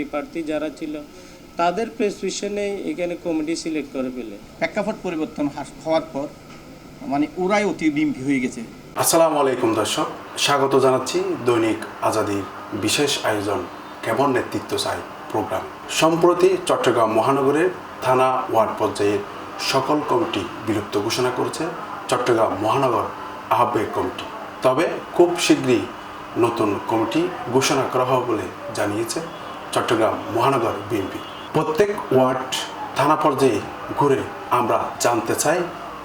MP প্রার্থী যারা ছিল তাদের প্রেসক্রিপশনেই এখানে কমিটি সিলেক্ট করে ফেলে। প্রেক্ষাপট পরিবর্তন হওয়ার পর মানে ওরাই অতি বিম্পি হয়ে গেছে। আসসালামু আলাইকুম দর্শক স্বাগত জানাচ্ছি দৈনিক আজাদির বিশেষ আয়োজন কেমন নেতৃত্ব চাই প্রোগ্রাম। সম্প্রতি চট্টগ্রাম মহানগরের থানা ওয়ার্ড পর্যায়ের সকল কমিটি বিলুপ্ত ঘোষণা করেছে চট্টগ্রাম মহানগর আহ্বায়ক কমিটি। তবে খুব শীঘ্রই নতুন কমিটি ঘোষণা করা হবে বলে জানিয়েছে চট্টগ্রাম মহানগর বিএনপি। প্রত্যেক ওয়ার্ড, থানা পর্যায়ে ঘুরে আমরা জানতে চাই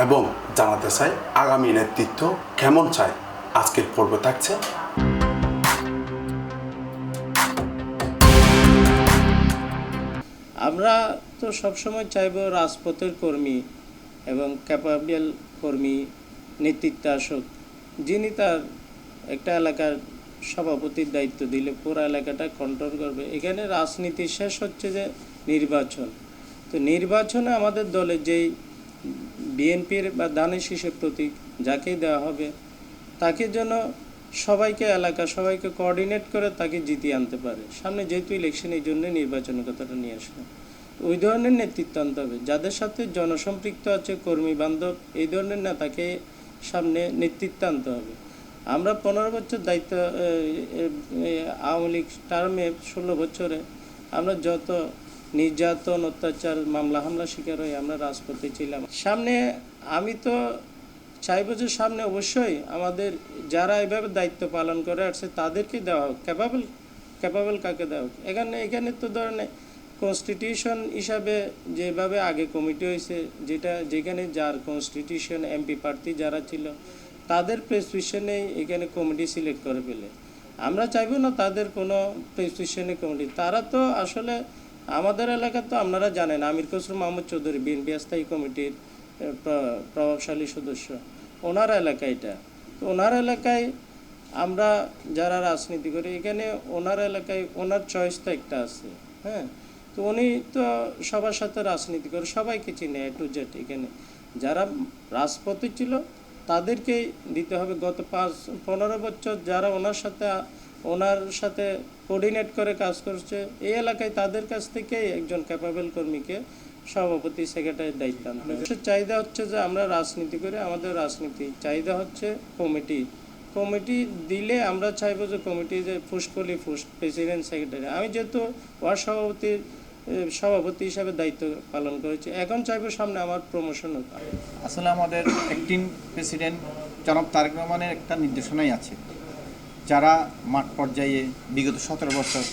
এবং জানাতে চাই আগামী নেতৃত্ব কেমন চাই আজকের পর্ব থাকছে। আমরা তো সবসময় চাইব রাজপথের কর্মী এবং ক্যাপাবেল কর্মী নেতৃত্ব আসুক যিনি তার একটা এলাকার সভাপতির দায়িত্ব দিলে পুরো এলাকাটা কন্ট্রোল করবে। এখানে রাজনীতি শেষ হচ্ছে যে নির্বাচন। তো নির্বাচনে আমাদের দলে যেই বিএনপির বা দানের শীষের প্রতীক যাকেই দেওয়া হবে, তাকে যেন সবাইকে এলাকা, সবাইকে কোঅর্ডিনেট করে তাকে জিতিয়ে আনতে পারে। সামনে যেহেতু ইলেকশন এই জন্য নির্বাচনের কথাটা নিয়ে আসলাম। ওই ধরনের নেতৃত্ব আনতে হবে। যাদের সাথে জনসম্পৃক্ত আছে কর্মী বান্ধব এই ধরনের নেতাকে সামনে নেতৃত্ব আনতে হবে। আমরা পনেরো বছর দায়িত্ব আওয়ামী লীগ টার্মে ষোলো বছরে আমরা যত নির্যাতন, অত্যাচার, মামলা হামলা শিকার হয়ে আমরা রাজপথে ছিলাম। সামনে আমি তো চাইব যে সামনে অবশ্যই আমাদের যারা এভাবে দায়িত্ব পালন করে আসছে তাদেরকে দেওয়া হোক। ক্যাপাবল ক্যাপাবল কাকে দেওয়া হোক? এখানে এখানে তো ধরনের কনস্টিটিউশন হিসাবে যেভাবে আগে কমিটি হয়েছে যেটা, যেখানে যার কনস্টিটিউশন এমপি প্রার্থী যারা ছিল তাদের প্রেসক্রিপশনেই এখানে কমিটি সিলেক্ট করে ফেলে। আমরা চাইব না তাদের কোনো প্রেসক্রিপশনে কমিটি তারা তো আসলে আমাদের এলাকা তো আপনারা জানেন, আমির খসরু মাহমুদ চৌধুরী, বিএনপি স্থায়ী কমিটির প্র- প্রভাবশালী সদস্য। ওনার এলাকা এটা। তো ওনার এলাকায় আমরা যারা রাজনীতি করি, এখানে ওনার এলাকায় ওনার চয়েস তো একটা আছে হ্যাঁ? তো উনি তো সবার সাথে রাজনীতি করে সবাইকে চিনে এ টু জেড এখানে। যারা রাজপথে ছিল তাদেরকেই দিতে হবে। গত পাঁচ, পনেরো বছর যারা ওনার সাথে ওনার সাথে কোঅর্ডিনেট করে কাজ করছে, এই এলাকায় তাদের কাছ থেকেই একজন ক্যাপাবেল কর্মীকে সভাপতি সেক্রেটারির দায়িত্ব আনতে। চাহিদা হচ্ছে যে আমরা রাজনীতি করে আমাদের রাজনীতি, চাহিদা হচ্ছে কমিটি কমিটি দিলে আমরা চাইব যে কমিটি যে ফুসকলি ফুস প্রেসিডেন্ট সেক্রেটারি আমি যেহেতু ওয়ার্ড সভাপতির সভাপতি হিসাবে দায়িত্ব পালন করেছি। এখন চাইব সামনে আমার প্রমোশন হোক। আসলে আমাদের একটিন প্রেসিডেন্ট জনাব তারেক রহমানের একটা নির্দেশনাই আছে। যারা মাঠ পর্যায়ে বিগত সতেরো বছর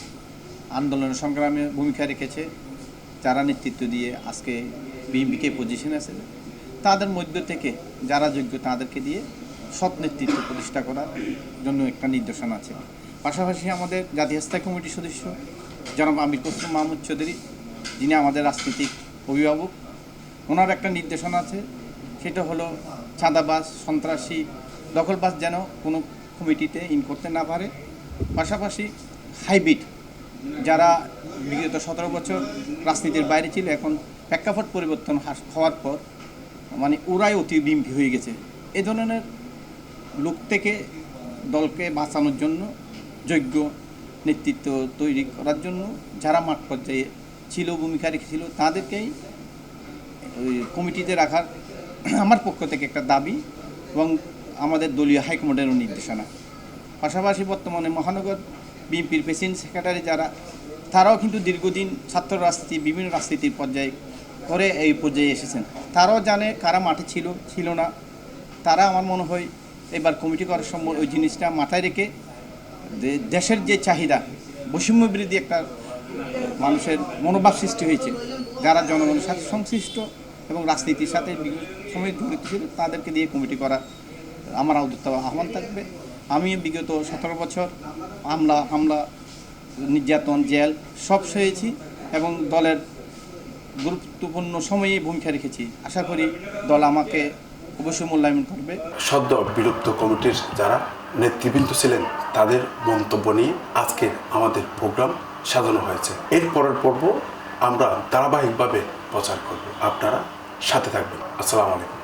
আন্দোলন সংগ্রামে ভূমিকা রেখেছে, যারা নেতৃত্ব দিয়ে আজকে বিএনপিকে পজিশন আছে, তাদের মধ্য থেকে যারা যোগ্য তাদেরকে দিয়ে সৎ নেতৃত্ব প্রতিষ্ঠা করার জন্য একটা নির্দেশনা আছে। পাশাপাশি আমাদের জাতীয় স্থায়ী কমিটির সদস্য জনাব আমির খসরু মাহমুদ চৌধুরী, যিনি আমাদের রাজনীতিক অভিভাবক, ওনার একটা নির্দেশনা আছে, সেটা হলো চাঁদাবাজ, সন্ত্রাসী দখলবাস যেন কোনো কমিটিতে ইন করতে না পারে। পাশাপাশি হাইব্রিড, যারা বিগত সতেরো বছর রাজনীতির বাইরে ছিল, এখন প্রেক্ষাপট পরিবর্তন হওয়ার পর মানে ওরাই অতি বিম্পি হয়ে গেছে। এ ধরনের লোক থেকে দলকে বাঁচানোর জন্য যোগ্য নেতৃত্ব তৈরি করার জন্য যারা মাঠ পর্যায়ে ছিল, ভূমিকা রেখেছিল, তাদেরকেই ওই কমিটিতে রাখার আমার পক্ষ থেকে একটা দাবি এবং আমাদের দলীয় হাইকমান্ডেরও নির্দেশনা। পাশাপাশি বর্তমানে মহানগর বিএনপির প্রেসিডেন্ট সেক্রেটারি যারা, তারাও কিন্তু দীর্ঘদিন ছাত্র রাজনীতি, বিভিন্ন রাজনীতির পর্যায়ে করে এই পর্যায়ে এসেছেন। তারাও জানে কারা মাঠে ছিল ছিল না। তারা আমার মনে হয় এবার কমিটি করার সময় ওই জিনিসটা মাথায় রেখে দেশের যে চাহিদা, বৈষম্য বিরোধী একটা মানুষের মনোভাব সৃষ্টি হয়েছে। যারা জনগণের সাথে সংশ্লিষ্ট এবং রাজনীতির সাথে সময় জড়িত ছিল তাদেরকে দিয়ে কমিটি করা আমার উদ্যোক্তা আহ্বান থাকবে। আমি বিগত সতেরো বছর হামলা হামলা, নির্যাতন, জেল সব সয়েছি এবং দলের গুরুত্বপূর্ণ সময়ে ভূমিকা রেখেছি। আশা করি দল আমাকে অবশ্যই মূল্যায়ন করবে। সদ্য বিলুপ্ত কমিটির যারা নেতৃবৃন্দ ছিলেন তাদের মন্তব্য নিয়ে আজকে আমাদের প্রোগ্রাম সাজানো হয়েছে। এর পরের পর্ব আমরা ধারাবাহিকভাবে প্রচার করব। আপনারা সাথে থাকবেন। আসসালামু আলাইকুম।